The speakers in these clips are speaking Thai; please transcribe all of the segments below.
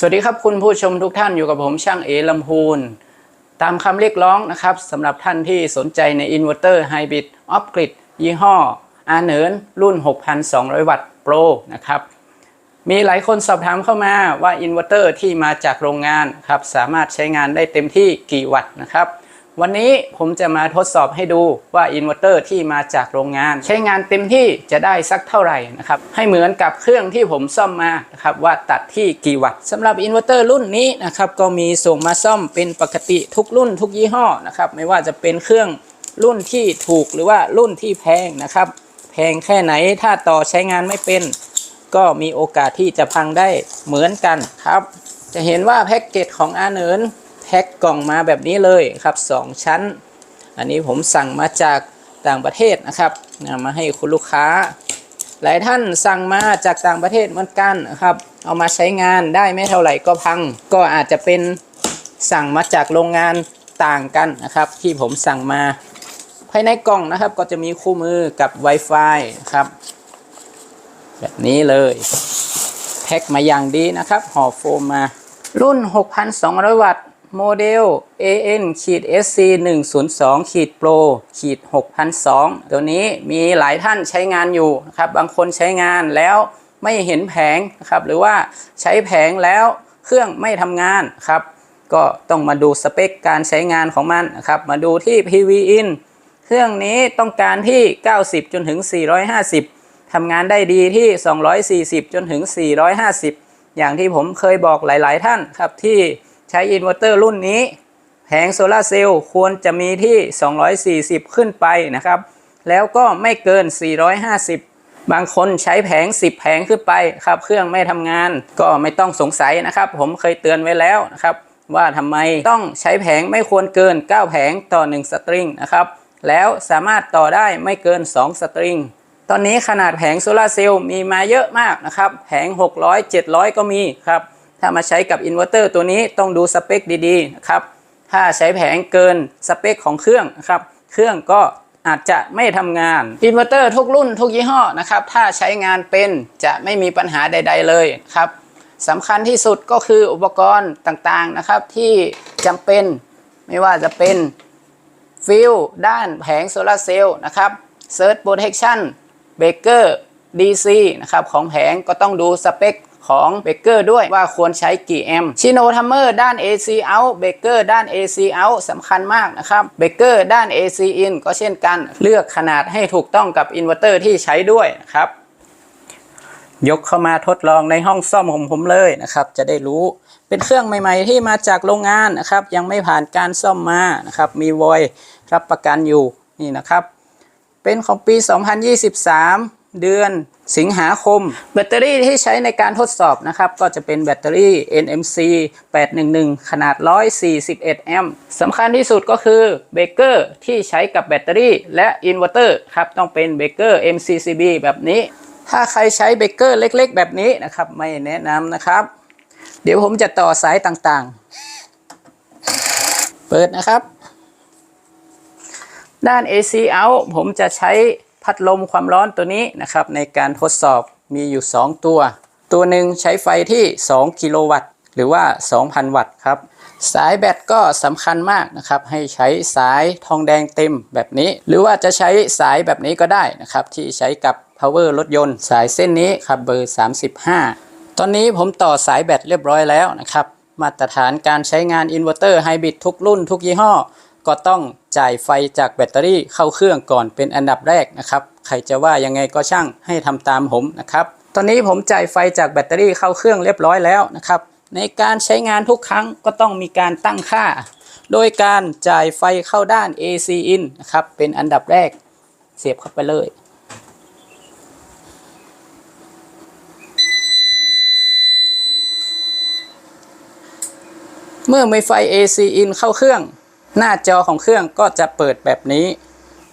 สวัสดีครับคุณผู้ชมทุกท่านอยู่กับผมช่างเอลำพูน ตามคำเรียกร้องนะครับสำหรับท่านที่สนใจในอินเวอร์เตอร์ไฮบริดออฟกริดยี่ห้ออาเนินรุ่น 6,200 วัตต์โปรนะครับ มีหลายคนสอบถามเข้ามาว่าอินเวอร์เตอร์ที่มาจากโรงงานครับสามารถใช้งานได้เต็มที่กี่วัตต์นะครับ วันนี้ผมจะมาทดสอบให้ดูว่าอินเวอร์เตอร์ที่มาจากโรงงาน ใช้งานเต็มที่จะได้สักเท่าไหร่นะครับให้เหมือนกับเครื่องที่ผมซ่อมมานะครับว่าตัดที่กี่วัตต์สำหรับอินเวอร์เตอร์รุ่นนี้นะครับก็มีส่งมาซ่อมเป็นปกติทุกรุ่นทุกยี่ห้อนะครับไม่ว่าจะเป็นเครื่องรุ่นที่ถูกหรือว่ารุ่นที่แพงนะครับ แพงแค่ไหนถ้าต่อใช้งานไม่เป็น ก็มีโอกาสที่จะพังได้เหมือนกันครับ จะเห็นว่าแพ็กเกจของอาเนิน แพ็กกล่องมาแบบนี้เลยครับ 2 ชั้น อันนี้ผมสั่งมาจากต่างประเทศนะครับมาให้คุณลูกค้า หลายท่านสั่งมาจากต่างประเทศเหมือนกันนะครับ เอามาใช้งานได้ไม่เท่าไหร่ก็พัง ก็อาจจะเป็นสั่งมาจากโรงงานต่างกันนะครับ ที่ผมสั่งมา ภายในกล่องนะครับ ก็จะมีคู่มือกับ Wi-Fi ครับ แบบนี้เลยแพ็คมาอย่างดีนะครับห่อโฟมมารุ่น 6,200 วัตต์ โมเดล AN ขีด SC 102ขีด Pro ขีด6,002ตัวนี้มีหลายท่านใช้งานอยู่นะครับ บางคนใช้งานแล้วไม่เห็นแผงนะครับ หรือว่าใช้แผงแล้วเครื่องไม่ทำงานครับ ก็ต้องมาดูสเปคการใช้งานของมันนะครับ มาดูที่ PV in เครื่องนี้ต้องการที่ 90 จนถึง 450 ทำงานได้ดีที่ 240 จนถึง 450 อย่างที่ผมเคยบอกหลาย ๆ ท่านครับที่ ใช้อินเวอร์เตอร์รุ่นนี้ แผงโซลาเซลล์ควรจะมีที่ 240 ขึ้นไปนะครับ แล้วก็ไม่เกิน 450 บางคนใช้แผง 10 แผงขึ้นไปครับเครื่องไม่ทำงานก็ไม่ต้องสงสัยนะครับ ผมเคยเตือนไว้แล้วนะครับ ว่าทำไมต้องใช้แผงไม่ควรเกิน 9 แผงต่อ 1 สตริงนะครับแล้วสามารถต่อได้ไม่เกิน 2 สตริง ตอนนี้ขนาดแผงโซลาเซลล์มีมาเยอะมากนะครับ แผง 600 700 ก็มีครับ ถ้ามาใช้กับอินเวอร์เตอร์ตัวนี้ต้องดูสเปคดีๆนะครับ ถ้าใช้แผงเกินสเปคของเครื่องนะครับ เครื่องก็อาจจะไม่ทำงาน อินเวอร์เตอร์ทุกรุ่นทุกยี่ห้อนะครับ ถ้าใช้งานเป็นจะไม่มีปัญหาใด ๆ เลยครับสำคัญที่สุดก็คืออุปกรณ์ต่างๆนะครับที่จำเป็นไม่ว่าจะเป็นฟิลด้านแผงโซลาเซลล์นะครับเซิร์ชโปรเทคชั่นเบเกอร์ DC นะครับของแผงก็ต้องดูสเปค ของเบเกอร์ด้วยว่าควรใช้กี่แอมป์ชิโนทัมเมอร์ด้าน AC out เบเกอร์ด้าน AC out สำคัญมากนะครับเบเกอร์ด้าน AC in ก็เช่นกันเลือกขนาดให้ถูกต้องกับอินเวอร์เตอร์ที่ใช้ด้วยนะครับยกเข้ามาทดลองในห้องซ่อมของผมเลยนะครับ จะได้รู้เป็นเครื่องใหม่ ๆ ที่มาจากโรงงานนะครับ ยังไม่ผ่านการซ่อมมานะครับ มีวอยรับประกันอยู่นี่นะครับ เป็นของปี 2023 เดือนสิงหาคม แบตเตอรี่ที่ใช้ในการทดสอบนะครับ ก็จะเป็นแบตเตอรี่ NMC 811 ขนาด 141 แอมป์สำคัญที่สุดก็คือเบเกอร์ที่ใช้กับแบตเตอรี่และอินเวอร์เตอร์ครับ ต้องเป็นเบเกอร์ MCCB แบบนี้ ถ้าใครใช้เบเกอร์เล็กๆ แบบนี้นะครับ ไม่แนะนำนะครับ เดี๋ยวผมจะต่อสายต่างๆ เปิดนะครับ ด้าน AC out ผมจะใช้ พัดลมความร้อนตัวนี้นะครับในการทดสอบมีอยู่ 2 ตัว ตัวหนึ่งใช้ไฟที่ 2 กิโลวัตต์ หรือว่า 2,000 วัตต์ครับสายแบตก็สำคัญมากนะครับ ให้ใช้สายทองแดงเต็มแบบนี้ หรือว่าจะใช้สายแบบนี้ก็ได้นะครับ ที่ใช้กับ power รถยนต์ สายเส้นนี้ครับเบอร์ 35 ตอนนี้ผมต่อสายแบตเรียบร้อยแล้วนะครับ มาตรฐานการใช้งานอินเวอร์เตอร์ไฮบริดทุกรุ่นทุกยี่ห้อ ก็ต้องจ่ายไฟจากแบตเตอรี่เข้าเครื่องก่อนเป็นอันดับแรกนะครับ ใครจะว่ายังไงก็ช่างให้ทำตามผมนะครับ ตอนนี้ผมจ่ายไฟจากแบตเตอรี่เข้าเครื่องเรียบร้อยแล้วนะครับ ในการใช้งานทุกครั้งก็ต้องมีการตั้งค่า โดยการจ่ายไฟเข้าด้าน AC in นะครับเป็นอันดับแรกเสียบเข้าไปเลยเมื่อมีไฟ AC in เข้าเครื่อง หน้าจอของเครื่องก็จะเปิดแบบนี้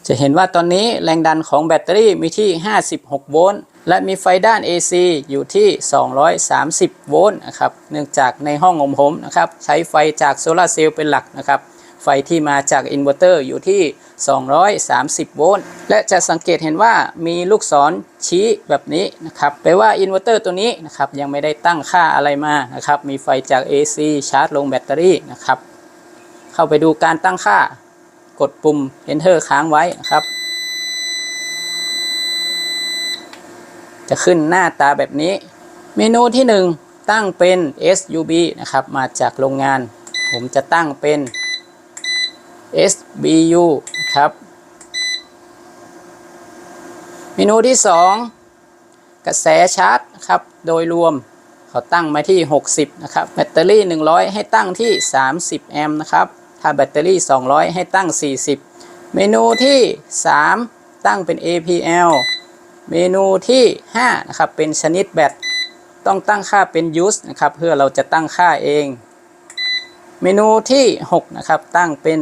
จะเห็นว่าตอนนี้แรงดันของแบตเตอรี่มีที่ 56 โวลต์ และมีไฟด้าน AC อยู่ที่ 230 โวลต์นะครับ เนื่องจากในห้องของผมนะครับ ใช้ไฟจากโซลาเซลล์เป็นหลักนะครับ ไฟไฟที่มาจากอินเวอร์เตอร์อยู่ที่ 230 โวลต์ และจะสังเกตเห็นว่ามีลูกศรชี้แบบนี้นะครับ แปลว่าอินเวอร์เตอร์ตัวนี้นะครับยังไม่ได้ตั้งค่าอะไรมา นะครับ มีไฟจาก AC ชาร์จลงแบตเตอรี่นะครับ เข้าไปดูการตั้งค่า กดปุ่ม Enter ค้างไว้ครับ จะขึ้นหน้าตาแบบนี้ เมนูที่ 1 ตั้งเป็น SUB นะครับ มาจากโรงงาน ผมจะตั้งเป็น SBU นะครับ เมนูที่ 2 กระแสชาร์จครับ โดยรวมเขาตั้งมาที่ 60 นะครับ แบตเตอรี่ 100 ให้ตั้งที่ 30 แอมป์นะครับ ถ้าแบตเตอรี่ 200 ให้ตั้ง 40 เมนูที่ 3 ตั้งเป็น APL เมนูที่5นะครับเป็นชนิดแบตต้องตั้งค่าเป็น use นะครับเพื่อเราจะตั้งค่าเอง เมนูที่6นะครับตั้งเป็น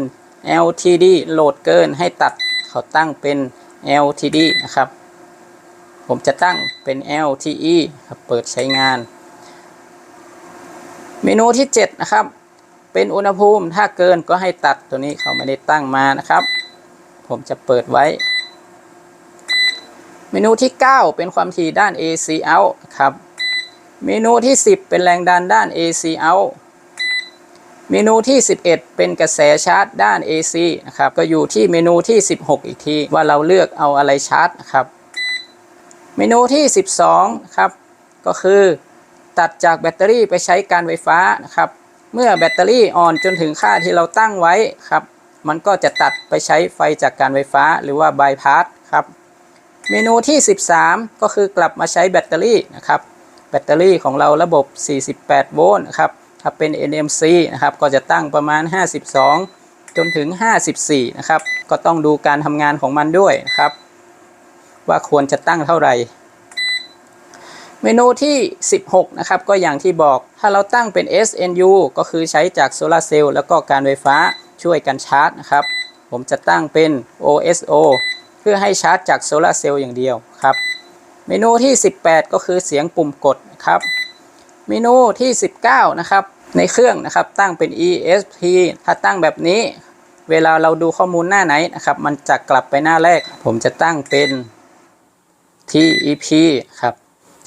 LTD โหลดเกินให้ตัดเขาตั้งเป็น LTD นะครับ ผมจะตั้งเป็น LTE ครับเปิดใช้งาน เมนูที่ 7 นะครับ เป็นอุณหภูมิ ถ้าเกินก็ให้ตัดตัวนี้เขาไม่ได้ตั้งมานะครับ ผมจะเปิดไว้ เมนูที่ 9 เป็นความถี่ด้าน AC out ครับ เมนูที่ 10 เป็นแรงดันด้าน AC out เมนูที่ 11 เป็นกระแสชาร์จด้าน AC นะครับ ก็อยู่ที่เมนูที่ 16 อีกที ว่าเราเลือกเอาอะไรชาร์จนะครับ เมนูที่ 12 ครับ ก็คือตัดจากแบตเตอรี่ไปใช้การไฟฟ้านะครับ เมื่อแบตเตอรี่อ่อนจนถึงค่าที่เราตั้งไว้ครับ มันก็จะตัดไปใช้ไฟจากการไฟฟ้าหรือว่าบายพาสครับ เมนูที่ 13 ก็คือกลับมาใช้แบตเตอรี่นะครับ แบตเตอรี่ของเราระบบ 48 โวลต์นะครับ ถ้าเป็น NMC นะครับ ก็จะตั้งประมาณ 52 จนถึง 54 นะครับ ก็ต้องดูการทำงานของมันด้วยนะครับ ว่าควรจะตั้งเท่าไหร่ เมนูที่ 16 นะครับ ก็อย่างที่บอกถ้าเราตั้งเป็น SNU ก็คือใช้จากโซลาเซลล์แล้วก็การไฟฟ้าช่วยกันชาร์จนะครับ ผมจะตั้งเป็น OSO เพื่อให้ชาร์จจากโซลาเซลล์อย่างเดียวครับ เมนูที่ 18 ก็คือเสียงปุ่มกดนะครับ เมนูที่ 19 นะครับ ในเครื่องนะครับตั้งเป็น ESP ถ้าตั้งแบบนี้ เวลาเราดูข้อมูลหน้าไหนนะครับ มันจะกลับไปหน้าแรก ผมจะตั้งเป็น TEP ครับ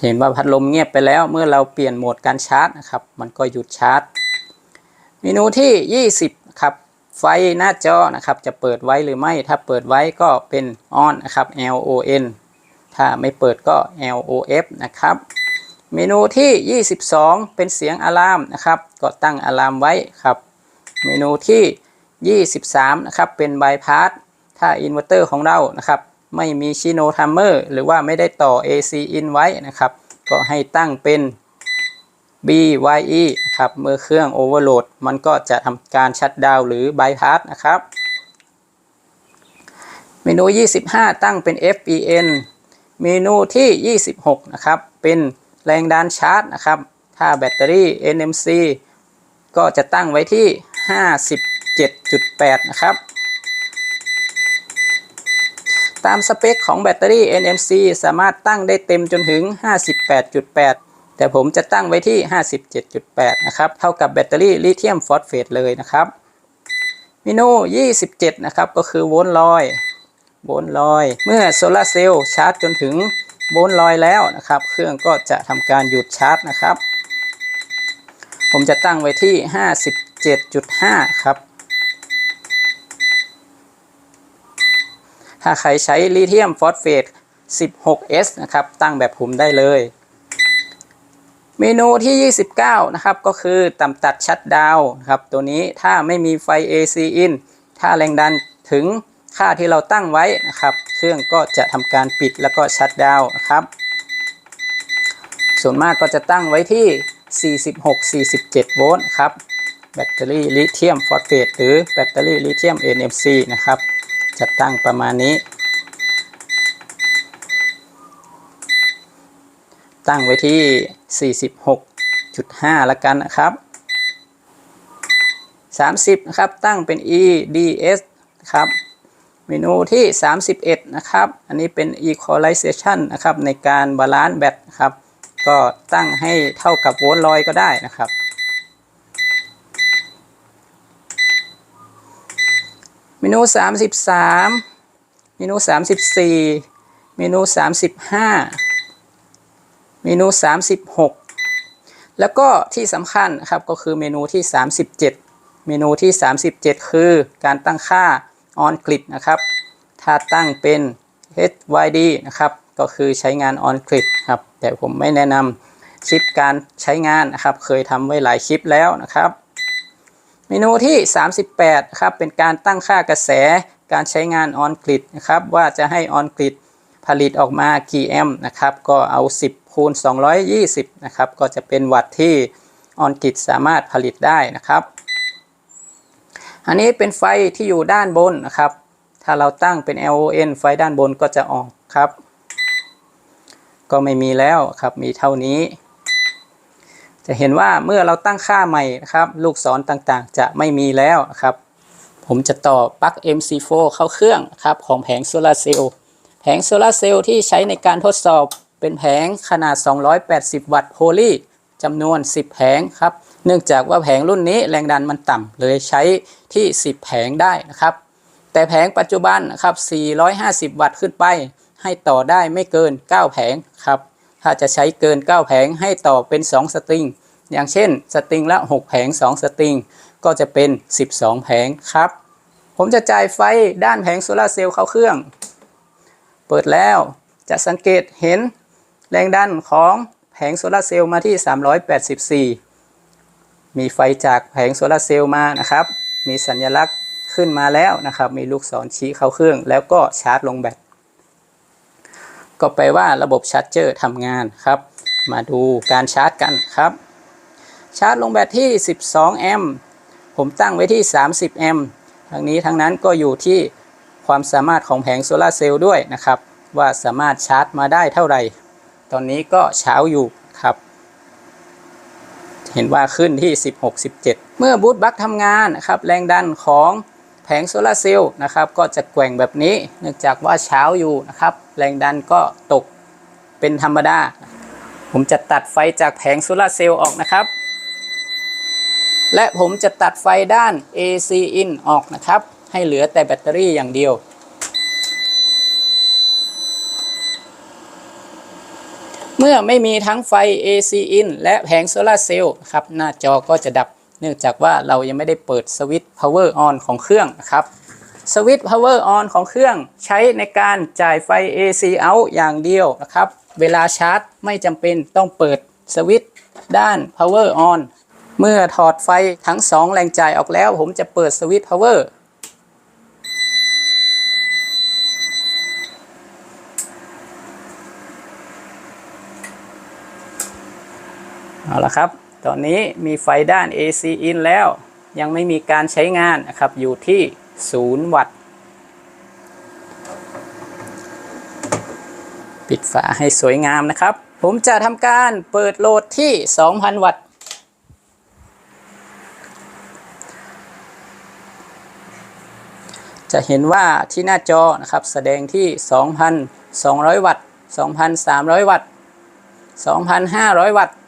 เห็นว่าพัดลมเงียบไปแล้วเมื่อเราเปลี่ยนโหมดการชาร์จนะครับ มันก็หยุดชาร์จ เมนูที่ 20ครับไฟหน้าจอนะครับจะเปิดไว้หรือไม่ ถ้าเปิดไว้ก็เป็น on นะครับ LON ถ้าไม่เปิดก็ LOF นะครับ เมนูที่ 22 เป็นเสียงอะลามนะครับ ก็ตั้งอะลามไว้ครับ เมนูที่ 23 นะครับ เป็นบายพาสถ้าอินเวอร์เตอร์ของเรานะครับ ไม่มีชิโนทัมเมอร์หรือว่าไม่ได้ต่อ AC in ไว้นะครับ ก็ให้ตั้งเป็น BYE ครับเมื่อเครื่องโอเวอร์โหลดมันก็จะทำการชัดดาวหรือบายพาสนะครับ เมนู 25 ตั้งเป็น FEN เมนูที่ 26 นะครับ เป็นแรงดันชาร์จนะครับ ถ้าแบตเตอรี่ NMC ก็จะตั้งไว้ที่ 57.8 นะครับ ตามสเปคของแบตเตอรี่ NMC สามารถตั้งได้เต็มจนถึง 58.8 แต่ผมจะตั้งไว้ที่ 57.8 นะครับ เท่ากับแบตเตอรี่ลิเธียมฟอสเฟตเลยนะครับเมนู27 นะครับ ก็คือโวลต์ลอย โวลต์ลอย เมื่อโซลาร์เซลล์ชาร์จจนถึงโวลต์ลอยแล้วนะครับ เครื่องก็จะทำการหยุดชาร์จนะครับ ผมจะตั้งไว้ที่ 57.5 ครับ ถ้าใครใช้ลิเธียมฟอสเฟต 16S นะครับ ตั้งแบบผมได้เลย เมนูที่ 29 นะครับ ก็คือต่ำตัดชัดดาวน์ครับ ตัวนี้ถ้าไม่มีไฟ AC in ถ้าแรงดันถึงค่าที่เราตั้งไว้นะครับ เครื่องก็จะทำการปิดแล้วก็ชัดดาวน์นะครับ ส่วนมากก็จะตั้งไว้ที่ 46-47 โวลต์ครับ แบตเตอรี่ลิเธียมฟอสเฟตหรือแบตเตอรี่ลิเธียม NMC นะครับ จะตั้งประมาณนี้ ตั้งไว้ที่ 46.5ล้วกันนะครับ 30 นะครับ ตั้งเป็น EDS นะครับเมนูที่ 31 นะครับ อันนี้เป็น equalization นะครับ ในการบาลานซ์แบตครับ ก็ตั้งให้เท่ากับโวลต์ลอยก็ได้นะครับ เมนู33เมนู34เมนู35เมนู36แล้วก็ที่สำคัญนะครับก็คือเมนูที่37เมนูที่ 37 คือการตั้งค่า on grid นะครับ ถ้าตั้งเป็น HYD นะครับ ก็คือใช้งาน on grid ครับ แต่ผมไม่แนะนำคลิปการใช้งานนะครับ เคยทำไว้หลายคลิปแล้วนะครับ เมนูที่ 38ครับเป็นการตั้งค่ากระแสการใช้งาน on grid นะครับว่าจะให้ on grid ผลิตออกมากี่แอมป์นะครับก็เอา 10คูณ220นะครับก็จะเป็นวัตต์ที่ on grid สามารถผลิตได้นะครับ อันนี้เป็นไฟที่อยู่ด้านบนนะครับ ถ้าเราตั้งเป็น LON ไฟด้านบนก็จะออกครับ ก็ไม่มีแล้วครับมีเท่านี้ จะเห็นว่าเมื่อเราตั้งค่าใหม่นะครับ ลูกศรต่างๆ จะไม่มีแล้วครับ ผมจะต่อปลั๊ก MC4 เข้าเครื่องครับของแผงโซลาร์เซลล์แผงโซลาร์เซลล์ที่ใช้ในการทดสอบเป็นแผงขนาด 280 วัตต์โพลีจำนวน 10 แผงครับ เนื่องจากว่าแผงรุ่นนี้แรงดันมันต่ำเลยใช้ที่ 10 แผงได้นะครับ แต่แผงปัจจุบันนะครับ 450 วัตต์ขึ้นไป ให้ต่อได้ไม่เกิน 9 แผงครับ ถ้าจะใช้เกิน 9 แผงให้ต่อเป็น 2 สตริง อย่างเช่น สตริงละ 6 แผง 2 สตริง ก็จะเป็น 12 แผงครับ ผมจะจ่ายไฟด้านแผงโซลาร์เซลล์เข้าเครื่อง เปิดแล้วจะสังเกตเห็นแรงดันของแผงโซลาร์เซลล์มาที่ 384 มีไฟจากแผงโซลาร์เซลล์มานะครับ มีสัญลักษณ์ขึ้นมาแล้วนะครับ มีลูกศรชี้เข้าเครื่อง แล้วก็ชาร์จลงแบต ก็แปลว่าระบบชาร์จเจอร์ทำงานครับ มาดูการชาร์จกันครับ ชาร์จลงแบตที่ 12 แอมป์ ผมตั้งไว้ที่ 30 แอมป์ ทั้งนี้ทั้งนั้นก็อยู่ที่ความสามารถของแผงโซลาเซลล์ด้วยนะครับ ว่าสามารถชาร์จมาได้เท่าไหร่ ตอนนี้ก็เช้าอยู่ครับ เห็นว่าขึ้นที่ 16 17 เมื่อบูตบัคทำงานนะครับ แรงดันของ แผงโซลาร์เซลล์นะครับก็จะแกว่งแบบนี้ เนื่องจากว่าเช้าอยู่นะครับ แรงดันก็ตกเป็นธรรมดา ผมจะตัดไฟจากแผงโซลาร์เซลล์ออกนะครับ และผมจะตัดไฟด้าน AC in ออกนะครับ ให้เหลือแต่แบตเตอรี่อย่างเดียว เมื่อไม่มีทั้งไฟ AC in และแผงโซลาร์เซลล์ครับหน้าจอก็จะดับ เนื่องจากว่าเรายังไม่ได้เปิดสวิตช์ power on ของเครื่องนะครับสวิตช์ power on ของเครื่องใช้ในการจ่ายไฟ AC out อย่างเดียวนะครับ เวลาชาร์จไม่จำเป็นต้องเปิดสวิตช์ด้าน power on เมื่อถอดไฟทั้ง 2 แรงจ่ายออกแล้ว ผมจะเปิดสวิตช์ power เอาละครับ ตอนนี้มีไฟด้าน AC in แล้ว ยังไม่มีการใช้งานนะครับ อยู่ที่ 0 วัตต์ ปิดฝาให้สวยงามนะครับ ผมจะทำการเปิดโหลดที่ 2,000 วัตต์ จะเห็นว่าที่หน้าจอนะครับ แสดงที่ 2,200 วัตต์ 2,300 วัตต์ 2,500 วัตต์ อะ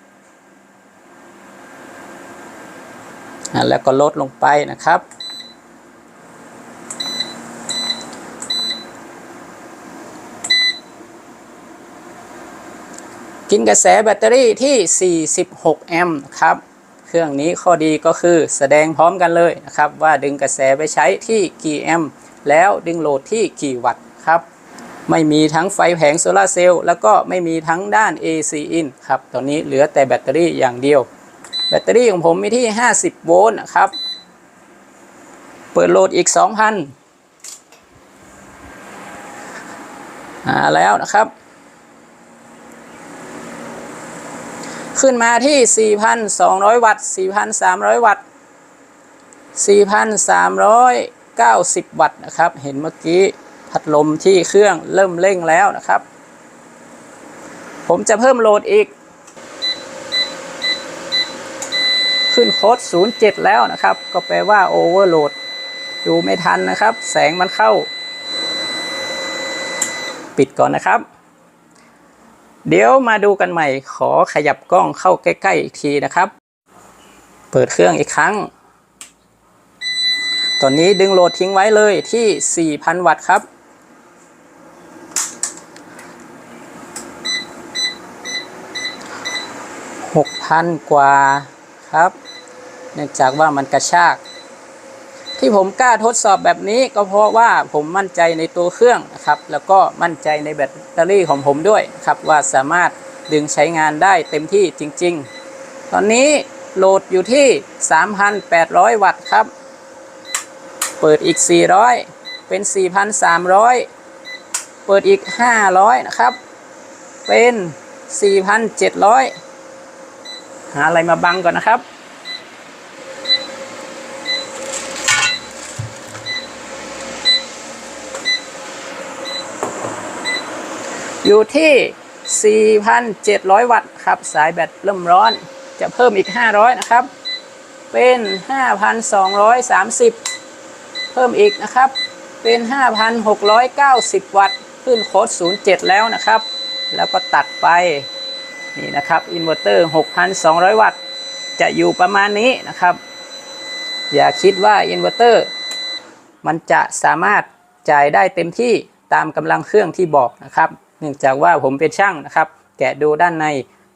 แล้วก็ลดลงไปนะครับ กินกระแสแบตเตอรี่ที่ 46 แอมป์ครับ เครื่องนี้ข้อดีก็คือแสดงพร้อมกันเลยนะครับ ว่าดึงกระแสไปใช้ที่กี่แอมป์แล้วดึงโหลดที่กี่วัตต์ครับไม่มีทั้งไฟแผงโซลาเซลล์แล้วก็ไม่มีทั้งด้าน AC in ครับ ตอนนี้เหลือแต่แบตเตอรี่อย่างเดียว แบตเตอรี่ของผมมีที่ 50 โวลต์นะครับ เปิดโหลดอีก 2,000อ่าแล้วนะครับ ขึ้นมาที่ 4,200 วัตต์ 4,300 วัตต์ 4,390 วัตต์นะครับ เห็นเมื่อกี้พัดลมที่เครื่องเริ่มเร่งแล้วนะครับ ผมจะเพิ่มโหลดอีก ขึ้นโค้ด07 แล้วนะครับ ก็แปลว่าโอเวอร์โหลดดูไม่ทันนะครับ แสงมันเข้า ปิดก่อนนะครับ เดี๋ยวมาดูกันใหม่ ขอขยับกล้องเข้าใกล้ ๆ อีกทีนะครับ เปิดเครื่องอีกครั้ง ตอนนี้ดึงโหลดทิ้งไว้เลยที่ 4,000 วัตต์ครับ6,000 กว่าครับ เนื่องจากว่ามันกระชาก ที่ผมกล้าทดสอบแบบนี้ก็เพราะว่าผมมั่นใจในตัวเครื่องนะครับ แล้วก็มั่นใจในแบตเตอรี่ของผมด้วยครับว่าสามารถดึงใช้งานได้เต็มที่จริง ๆ ตอนนี้โหลดอยู่ที่ 3,800 วัตต์ครับ เปิดอีก 400 เป็น 4,300 เปิดอีก 500 นะครับ เป็น 4,700 หาอะไรมาบังก่อนนะครับ อยู่ที่ 4,700 วัตต์ครับ สายแบตเริ่มร้อน จะเพิ่มอีก 500 นะครับ เป็น 5,230 เพิ่มอีกนะครับ เป็น 5,690 วัตต์ ขึ้นโค้ด07 แล้วนะครับ แล้วก็ตัดไป นี่นะครับ อินเวอร์เตอร์ 6,200 วัตต์ จะอยู่ประมาณนี้นะครับ อย่าคิดว่าอินเวอร์เตอร์ มันจะสามารถจ่ายได้เต็มที่ตามกำลังเครื่องที่บอกนะครับ เนื่องจากว่าผมเป็นช่างนะครับ แกะดูด้านใน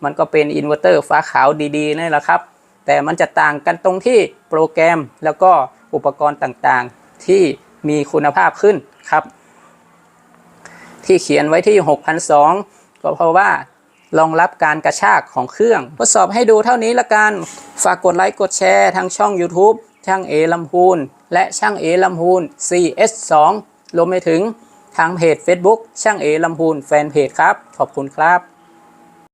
มันก็เป็นอินเวอร์เตอร์ฟ้าขาวดีๆนี่แหละครับ แต่มันจะต่างกันตรงที่โปรแกรมแล้วก็อุปกรณ์ต่างๆ ที่มีคุณภาพขึ้นครับ ที่เขียนไว้ที่6,200ก็เพราะว่ารองรับการกระชากของเครื่อง ทดสอบให้ดูเท่านี้ละกัน ฝากกดไลค์กดแชร์ทางช่อง YouTube ช่างเอลำพูน และช่างเอลำพูน CS2 รวมไปถึง ทางเพจ Facebook ช่างเอลำพูนแฟนเพจครับ ขอบคุณครับ